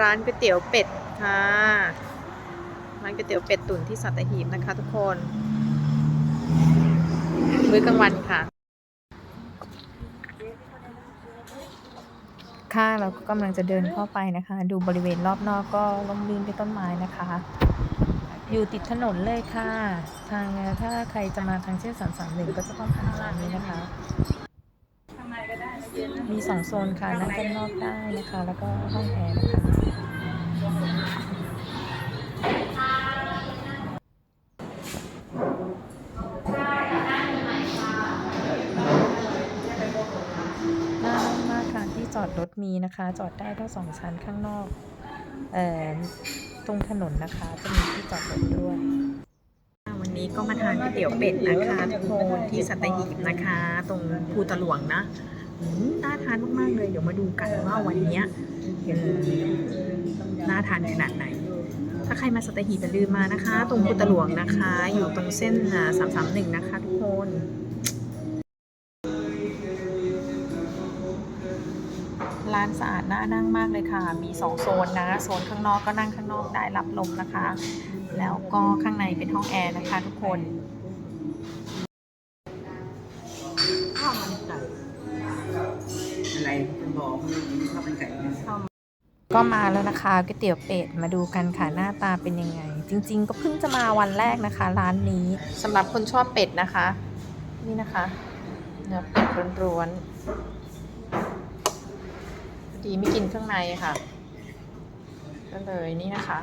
ร้านก๋วยเตี๋ยวเป็ดค่ะร้านก๋วยเตี๋ยวเป็ดตุ๋นที่สัตหีบนะคะทุกคนมื้อกลางวันค่ะ ค่ะเราก็กำลังจะเดินเข้าไปนะคะ ดูบริเวณรอบนอกก็ร่มรื่นด้วยต้นไม้นะคะ อยู่ติดถนนเลยค่ะ ทางถ้าใครจะมาทางเส้นสามสามหนึ่งก็จะต้องผ่านร้านนี้นะคะ มีสองโซนค่ะนั่งด้านนอกได้นะคะ แล้วก็ห้องแอร์นะคะน่ารักมากค่ะที่จอดรถมีนะคะ จอดได้ทั้งสองชั้นข้างนอกเอ่อตรงถนนนะคะ จะมีที่จอดรถด้วยวันนี้ก็มาทานก๋วยเตี๋ยวเป็ดนะคะทุกคนที่สัตหีบนะคะ ตรงภูตะหลวงนะ น่าทานมากๆเลย เดี๋ยวมาดูกันว่าวันนี้เออน่าทานขนาดไหน ถ้าใครมาสตหีบอย่าลืมมานะคะ ตรงภูตะหลวงนะคะ อยู่ตรงเส้นสามสามหนึ่งนะคะทุกคนร้านสะอาดน่านั่งมากเลยค่ะ มีสองโซนนะ โซนข้างนอกก็นั่งข้างนอกได้รับลมนะคะ แล้วก็ข้างในเป็นห้องแอร์นะคะทุกคน ไรคุณบอข้าวเป็นไก่ก็มาแล้วนะคะก๋วยเตี๋ยวเป็ดมาดูกันค่ะหน้าตาเป็นยังไง จริง ๆ ก็เพิ่งจะมาวันแรกนะคะ ร้านนี้สำหรับคนชอบเป็ดนะคะ นี่นะคะเนื้อเป็ดร้วนๆพอดีไม่กินเครื่องในค่ะ ก็เลยนี่นะคะ